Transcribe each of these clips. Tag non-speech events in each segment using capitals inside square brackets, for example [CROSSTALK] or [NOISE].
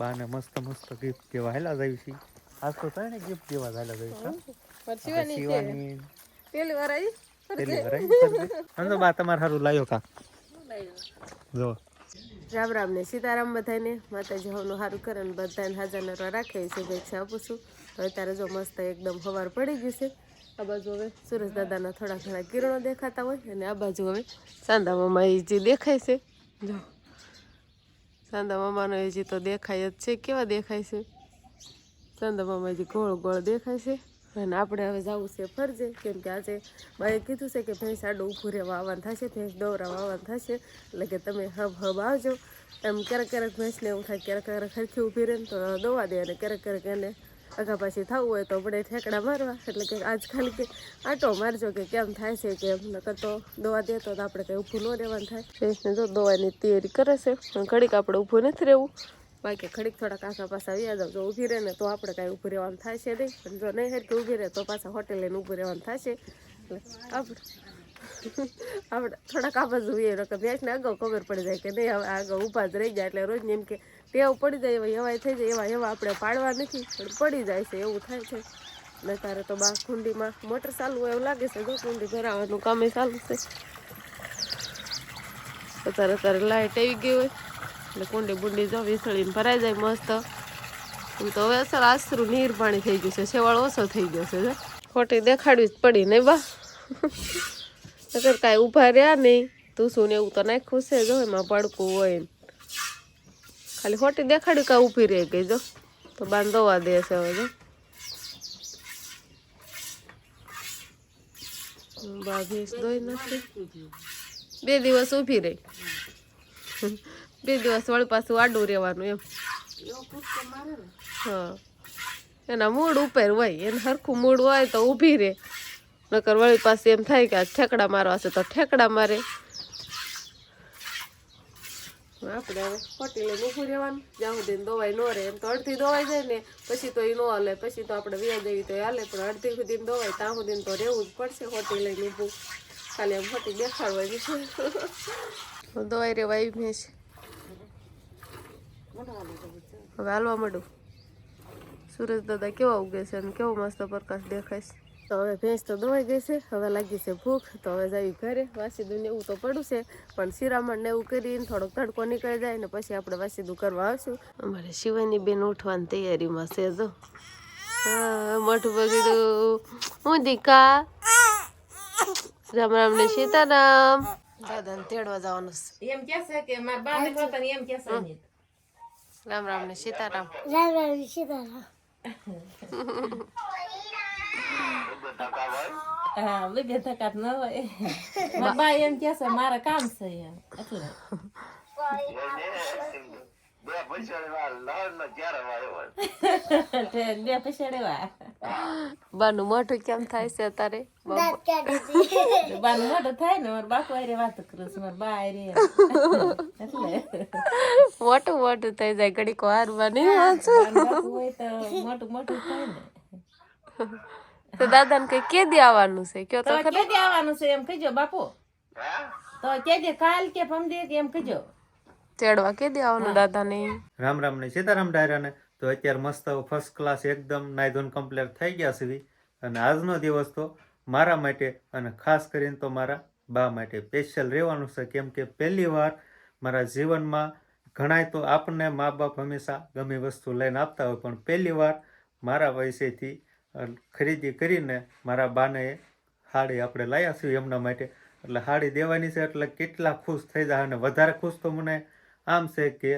બાને મસ્ત મસ્ત ગિફ્ટ કેવા હેલા જાય છે. આજ તો થાય ને ગિફ્ટ કેવા હેલા જાય છે. શિવાની પેલી વાર આવી પેલી વાર આવી. તો બા તમારે સારું લાયો કા? જો. રામ રામ ને સીતારામ બધાને માતાજી હવનું સારું કરે ને બધાને હાજર નરવા રાખે છે શુભેચ્છા આપું છું. હવે અત્યારે જો મસ્ત એકદમ હવાર પડી ગયું છે. આ બાજુ હવે સુરેશ દાદાના થોડા ઘણા કિરણો દેખાતા હોય અને આ બાજુ હવે સાંધામાં જે દેખાય છે. જો. સાંદા મામાનો હજી તો દેખાય જ છે. કેવા દેખાય છે? સાંદા મામા હજી ગોળ ગોળ દેખાય છે. અને આપણે હવે જવું છે ફરજે. કેમ કે આજે બાએ કીધું છે કે ભેંસ આડું ઊભું રહેવા આવવાનું થશે, ભેંસ દોરાવા આવવાનું થશે. એટલે કે તમે હબ હબ આવજો. એમ ક્યારેક ક્યારેક ભેંસને એવું થાય, ક્યારેક ક્યારેક ખરખી ઊભી રહે તો દોવા દે અને ક્યારેક ક્યારેક એને આગા પાછી થવું હોય તો આપણે ઠેકડા મારવા. એટલે કે આજ ખાલી કે આટો મારજો કે કેમ થાય છે કે એમ. નકર તો દવા દેતો તો આપણે કંઈ ઊભું ન રહેવાનું થાય. ભેંસને જો દવાની તૈયારી કરે છે પણ ઘડીક આપણે ઊભું નથી રહેવું. બાકી ઘડીક થોડાક આખા પાછા વ્યાજ જાવ. જો ઊભી રહે ને તો આપણે કાંઈ ઊભું રહેવાનું થાય છે નહીં. પણ જો નહીં હરખી ઊભી રહે તો પાછા હોટેલ લઈને ઊભું રહેવાનું થશે એટલે આપણે આપણે થોડાક આ બાજુ એ ભેંસને અગાઉ ખબર પડી જાય કે નહીં હવે આગળ ઊભા જ રહી જાય. એટલે રોજ એમ કે ટેવ પડી જાય, એવા એવાય થઈ જાય એવા એવા આપણે પાડવા નથી, પણ પડી જાય છે, એવું થાય છે. ને તારે તો બા કુંડીમાં મોટર ચાલુ હોય એવું લાગે છે, જો કુંડી ભરાવાનું કામે ચાલુ છે. અત્યારે અત્યારે લાઇટ આવી ગઈ હોય, એટલે કુંડી બુંડી જો વિસળીને ભરાઈ જાય મસ્ત. એમ તો હવે અસર આશરું નીર પાણી થઈ ગયું છે શેવાળ ઓછો થઈ ગયો છે ખોટી દેખાડવી જ પડી નહીં, બા. [LAUGHS] અગર કાંઈ ઊભા રહ્યા નહીં, તું શું ને એવું તો નાખ્યું છે, જો એમાં પડકું હોય ને. ખાલી ખોટી દેખાડ્યું કા ઊભી રહી ગઈ જો. તો બાંધવા દે છે હવે જો. બા ભેંસ દોઈ નથી બે દિવસ ઊભી રહી. બે દિવસ વળી પાછું આડું રહેવાનું એમ. હા. એના મૂડ ઉપર હોય, એને સરખું મૂડ હોય તો ઊભી રહે. નકર વળી પાસે એમ થાય કે ઠેકડા મારવા છે તો ઠેકડા મારે. આપણે હવે ફોટી લઈને ઊભું રહેવાનું. જ્યાં સુધી દવાઈ ન રહે એમ તો અડધી દવાઈ જાય ને, પછી તો એ ન હાલે, પછી તો આપણે વ્યાજ જેવી તો હાલે, પણ અડધી સુધી દવાઈ, ત્યાં સુધી તો રહેવું જ પડશે ફોટી લઈને ઊભું ખાલી એમ ફોટી દેખાડવા જશે દવાઈ રેવા મેં ભેંસ હવે હાલવા માંડું. સુરજ દાદા કેવા ઉગે છે અને કેવો મસ્ત પ્રકાશ દેખાય છે. તો હવે ભેંસ તો દોવાઈ ગઈ છે હવે લાગી છે ભૂખ તો હવે જઈ ઘરે. વાસીદું ને એવું તો પડું છે પણ શિરામણ ને એવું કરીને થોડોક તડકો નીકળી જાય ને પછી આપણે વાસીદું કરવા આવશું. અમારે શિવાની બેન ઉઠવાની તૈયારીમાં છે જો. હા મોટું બગીડું હું દીકા? રામ રામ ને સીતારામ. દાદાને તેડવા જવાનું છે. એમ કે છે કે મારા બા ને હોતા એમ કે છે? ને. રામ રામ ને સીતારામ. [LAUGHS] હા બે બે ધકાત ન હોય. મારા બા એમ કે છે મારે કામ છે એમ. એટલે. બે પછાડેવા બાનું મોઢું કેમ થાય છે અત્યારે બાનું મોઢું થાય ને મારા બાપુ આરે વાત કરું છું મારા બા આરે એટલે. મોટું મોટું થઈ જાય ઘડીક નહીં બાનું હોય તો મોટું મોટું થાય ને. તો દાદાને કઈ કે દી આવવાનું છે. કયો તો તો કે દે આવવાનું છે એમ કહેજો બાપુ. તો કે દે કાલ કે પમદે કે એમ કહેજો. તેડવા કે દી આવવાનું દાદાને. રામ રામ ને સીતારામ ડાયરાને. તો અત્યારે મસ્ત ફર્સ્ટ ક્લાસ એકદમ નાયધોન કમ્પ્લીટ થઈ ગયા સુધી અને આજનો દિવસ તો મારા માટે અને ખાસ કરીને તો મારા બા માટે સ્પેશિયલ રહેવાનું છે. કેમ કે પહેલી વાર મારા જીવનમાં ઘણાય તો આપણને મા બાપ હંમેશા ગમે વસ્તુ લઈને આપતા હોય પણ પહેલી વાર મારા પૈસેથી અ, ખરીદી કરીને મારા બાને હાડી આપણે લાવ્યા છીએ એમના માટે. એટલે હાડી દેવાની છે એટલે કેટલા ખુશ થઈ જાય અને વધારે ખુશ તો મને આમ છે કે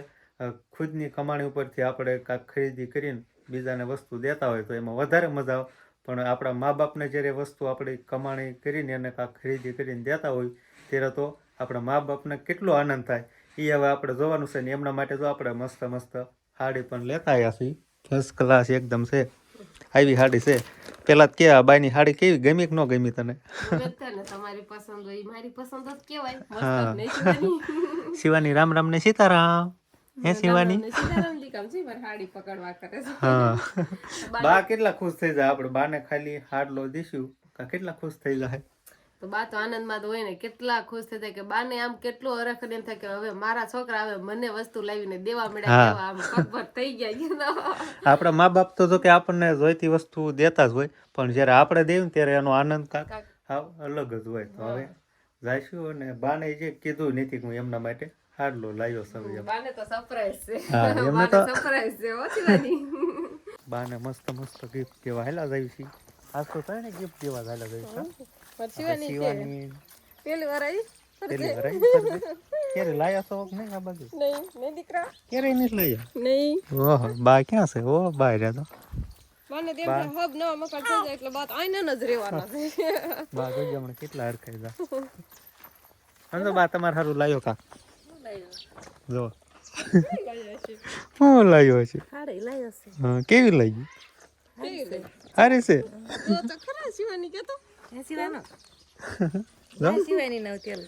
ખુદની કમાણી ઉપરથી આપણે કાંઈક ખરીદી કરીને બીજાને વસ્તુ દેતા હોય તો એમાં વધારે મજા આવે. પણ આપણા મા બાપને જ્યારે વસ્તુ આપણી કમાણી કરીને એને કાંઈક ખરીદી કરીને દેતા હોય ત્યારે તો આપણા મા બાપને કેટલો આનંદ થાય. એ હવે આપણે જોવાનું છે ને એમના માટે જો આપણે મસ્ત મસ્ત હાડી પણ લેતા આવ્યા છીએ. ફર્સ્ટ ક્લાસ એકદમ છે. આવી હાડી છે. પેલા કે આ બાઈની હાડી કેવી? ગમી કે ન ગમી તને? તમારી પસંદ હોય મારી પસંદ જ કહેવાય હા. શિવાની. શિવાની રામ રામ ને સીતારામ. હે શિવાની? ને સીતારામ દી કામ છે મારી હાડી પકડવા કરે છે. હા. બા કેટલા ખુશ થઈ જાય. આપણે બાને ખાલી હાડલો દીશું કા કેટલા ખુશ થઈ જાય? તો બા તો આનંદમાં તો હોય ને કેટલા ખુશ થઈ જાય કે બાને આમ કેટલું હરખ એમ થાય કે હવે મારા છોકરા હવે મને વસ્તુ લાવીને દેવા મળ્યા આમ ખબર થઈ ગયા [LAUGHS] આપણા મા બાપ તો કે આપણને જોઈતી વસ્તુ દેતા જ હોય પણ જ્યારે આપણે દેવું ત્યારે એનો આનંદ કાંક અલગ જ હોય. તો હવે જઈશું અને બાને જે કીધું નથી હું એમના માટે હાડલો લાવ્યો સમય બાને તો સરપ્રાઈઝ છે. હા, [LAUGHS] એમને તો- સરપ્રાઈઝ છે હો શિવાની. બાને મસ્ત મસ્ત ગિફ્ટ દેવા હેલા જાય છે આજ તો થાય ને ગિફ્ટ દેવા હેલા જાય છે પણ છે. પેલી વાર આવી પેલી વાર ક્યારે લાયા છો કે નહીં આ બાજુ નહીં નહીં દીકરા ક્યારે નથી લાયા નહીં ઓહો બા ક્યાં છે ઓ બા રહ્યા તો બાને તેમ હબ નવા મકાન થઈ જાય એટલે બાત આઈને જ રહેવાના છે બા જોઈ હમણાં કેટલા હરખાઈ જા આમ બા તમારે સારું લાવ્યો કા જો હું લાવ્યો છે હાડે લાયો છે હા, કેવી લાગી લે છે તો ખરા શિવાની કેતો સિવાનો સિવાની નવ તેલ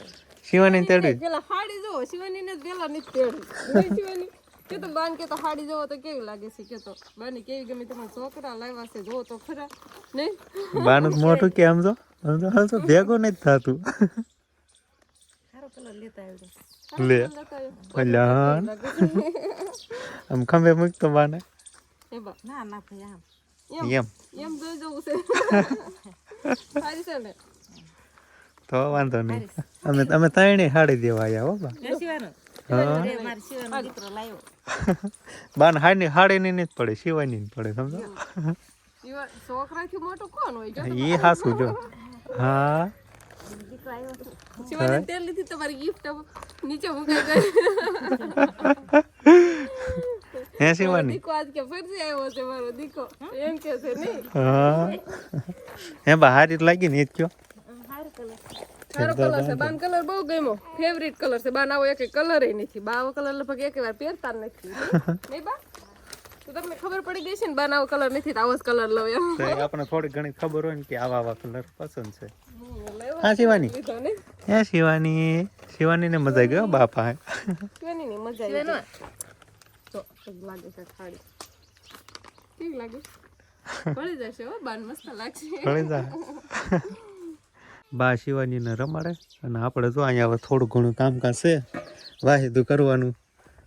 શિવાની [LAUGHS] તેડી પેલા હાડી જો શિવાની ને પેલા ની તેડી શિવાની? કે તો બાન કે તો હાડી જોવો તો કેવી લાગે છે? કે તો બાની કેવી ગમે તમારા છોકરા લાવ્યા છે જોવો તો ખરા. નહીં? બાનું તો મોટું કે આમ જો? આમ તો ભેગું નથી થતું. સારો કલર લેતા આવ્યો લે. અલ્યા આમ ખંભે મૂકતો બાને. એ બા. ના ના ભાઈ આમ. એમ. એમ જોઈ જવું છે. [LAUGHS] તો વાંધો નહીં. અમે અમે ત્રણેય હાડી દેવા આવ્યા હો બા. સિવાનો હા. મારો સિવાનો દીકરો [LAUGHS] બાન હાડી હાડીની નહીં જ પડે શિવાની જ પડે સમજો? છોકરા મોટું કોણ હોય? એ હાસું જો. હા. શિવાની તેલ લીધી તમારી ગિફ્ટ નીચે મુકાઈ ગઈ. [LAUGHS] હે શિવાની દીકો આજ કે ફરજી આવ્યો છે મારો દીકો એમ કે છે ને હા હે બા હારી જ લાગી ને એ જ કયો સારો કલર સારો કલર છે બાન કલર બહુ ગમ્યો ફેવરિટ કલર છે બાન આવો એક કલર નથી બાવો કલર લગભગ એક વાર પહેરતા નથી નહીં બા તો તમને ખબર પડી ગઈ છે ને બાન આવો કલર નથી તો આવો જ કલર લઉં એમ એ થોડી ઘણી ખબર હોય ને કે આવા આવા કલર પસંદ છે હા શિવાની હે શિવાની શિવાની ને મજા ગયો બાપા હે કેની મજા આવી ગઈ. તો લાગે છે ખાડી કેવી લાગે? પડી જશે હો બાન મસ્ત લાગશે. પડી જાય બા શિવાની ને રમાડે. અને આપણે જો અહીંયા હવે થોડું ઘણું કામકાજ છે. વાહિદું કરવાનું.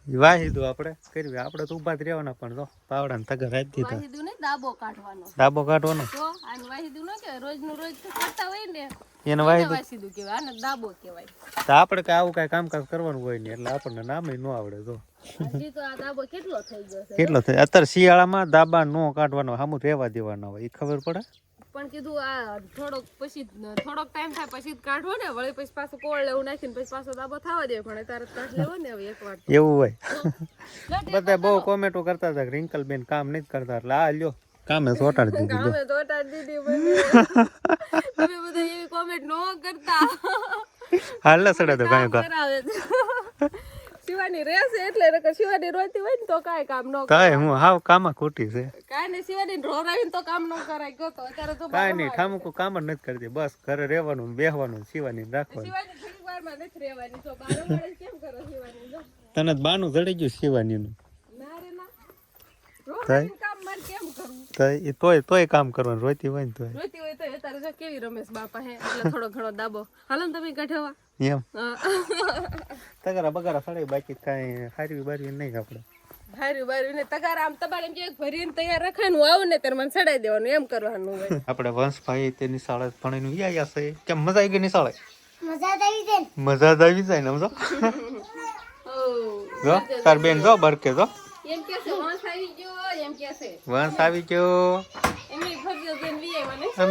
વાહિદુ વાહિદું આપણે કરવી. આપણે તો ઊભા જ રહેવાના પણ જો પાવડા ને તગર રાખી દીધા. વાહિદુ ને દાબો કાઢવાનો. ડાબો કાઢવાનો? તો આને વાહિદુ ન કહેવાય રોજનું રોજ તો કરતા હોય ને. એને વાહિદુ કહેવાય આને દાબો કહેવાય. તો આપણે કઈ આવું કઈ કામકાજ કરવાનું હોય નહીં એટલે આપણને નામે ન આવડે જો. તો કેટલો થાય અત્યારે શિયાળામાં દાબા નો કાઢવાનો સામું રહેવા દેવાનો હોય એ ખબર પડે? પણ કીધું આ થોડોક પછી થોડોક ટાઈમ થાય પછી કાઢવો ને વળી પછી પાછું કોળ લેવું નાખીને પછી પાછો દાબો થવા દે પણ તારે કાઢ લેવો ને હવે એવું હોય. [LAUGHS] બધા બહુ કોમેન્ટો કરતા હતા રિંકલ બેન કામ નથી કરતા એટલે આ લ્યો કામે ચોટાડી દીધું કામે તો દીધી [LAUGHS] તમે બધા એવી કોમેન્ટ નો કરતા. હાલ સડે તો કાંઈ કરાવે શિવાની રહેશે એટલે નકર શિવાની રોતી હોય ને તો કાંઈ કામ ન કાંઈ હું હાવ કામાં ખોટી છે. કાંઈ ને શિવાની રોરાવીને તો કામ ન કરાય. ગયો તો અત્યારે તો કાંઈ નહીં ઠામુકું કામ જ નથી કરતી. બસ ઘરે રહેવાનું બેહવાનું શિવાની રાખવાનું. શિવાની થોડીક વારમાં નથી રહેવાની. તો બારો માણસ કેમ કરો શિવાની તને બાનું જડી ગયું શિવાનીનું. ના રે ના. કામ મારે કેમ કરવું? તોય તોય કામ કરવાનું રોતી હોય ને તોય. રોતી જો કેવી રમેશ બાપા હે? એટલે થોડો ઘણો દાબો. હાલો ને તમે કાઢવા એમ. તગારા બગારા સડે બાકી કાંઈ હારવી બારવી નહીં આપણે. હાર્યું બાર્યું ને તગાર આમ તમારે એમ કે ભરીને તૈયાર રખાય હું આવું ને ત્યારે મને ચડાઈ દેવાનું એમ કરવાનું હોય. આપણે વંશભાઈ તે નિશાળે ભણીને વ્યાયા છે. કેમ મજા આવી ગઈ નિશાળે મજા જ આવી જાય ને. મજા આવી જાય ને સમજો. [LAUGHS] જો તાર બેન જો બરકે જો. એમ કે છે વંશ આવી ગયો એમ કે છે. વંશ આવી ગયો. ને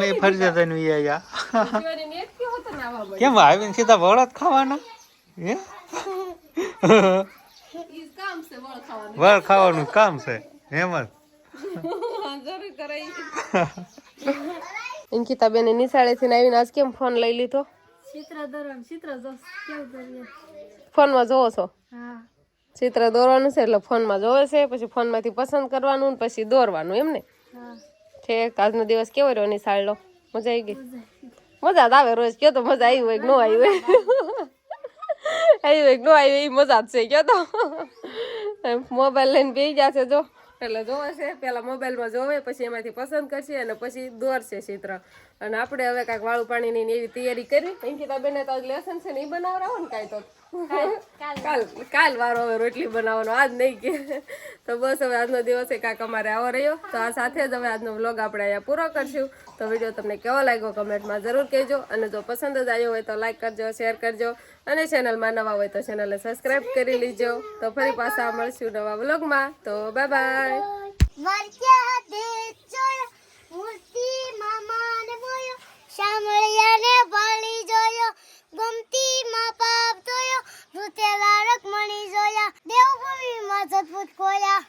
આવા યા કેમ આવીને સીધા વળત ખાવાના? હે? વળ ખાવાનું. કામ છે. એમ જ. બેને કરાઈ અંકિતા બેન નિશાળેથી આવીને આજ કેમ ફોન લઈ લીધો? ફોન દોરવાનું. ચિત્ર જો કેવું દોરીએ? ફોનમાં જોવો છો? ચિત્ર દોરવાનું છે એટલે ફોનમાં જોવે છે પછી ફોનમાંથી પસંદ કરવાનું ને પછી દોરવાનું એમ ને? હા. ઠીક આજનો દિવસ કેવો રહ્યો નિશાળનો મજા આવી ગઈ? મજા જ આવે રોજ, કયો તો મજા આવી હોય કે ન આવી હોય? આવી હોય કે ન આવી એ મજા જ છે, કયો તો. મોબાઈલ લઈને બે ગયા છે, જો. એટલે જોવે છે, પેલા મોબાઈલમાં જોવે, પછી એમાંથી પસંદ કરશે અને પછી દોરશે ચિત્ર. અને આપણે હવે કાંઈક વાળું પાણીની ને એવી તૈયારી કરી. અંકિતા બેને તો લેસન છે ને એ બનાવરાવો ને કાંઈ તો. કાલ કાલ. વારો હવે રોટલી બનાવવાનો. આજ નહીં કે. તો બસ હવે આજનો દિવસ એ કાંઈક અમારે આવો રહ્યો. તો આ સાથે જ હવે આજનો વ્લોગ આપણે અહીંયા પૂરો કરશું. તો વીડિયો તમને કેવો લાગ્યો કમેન્ટમાં જરૂર કહેજો. અને જો પસંદ જ આવ્યો હોય તો લાઈક કરજો શેર કરજો. અને ચેનલમાં નવા હોય તો ચેનલને સબસ્ક્રાઈબ કરી લીજો. તો ફરી પાછા મળશું નવા વ્લોગમાં તો બાય બાય મળ્યાને ભાળી જોયો. ગમતી માં પાપ જોયો. ભૂતેલા રકમણી જોયા. દેવભૂમિમાં સદભૂત ખોયા.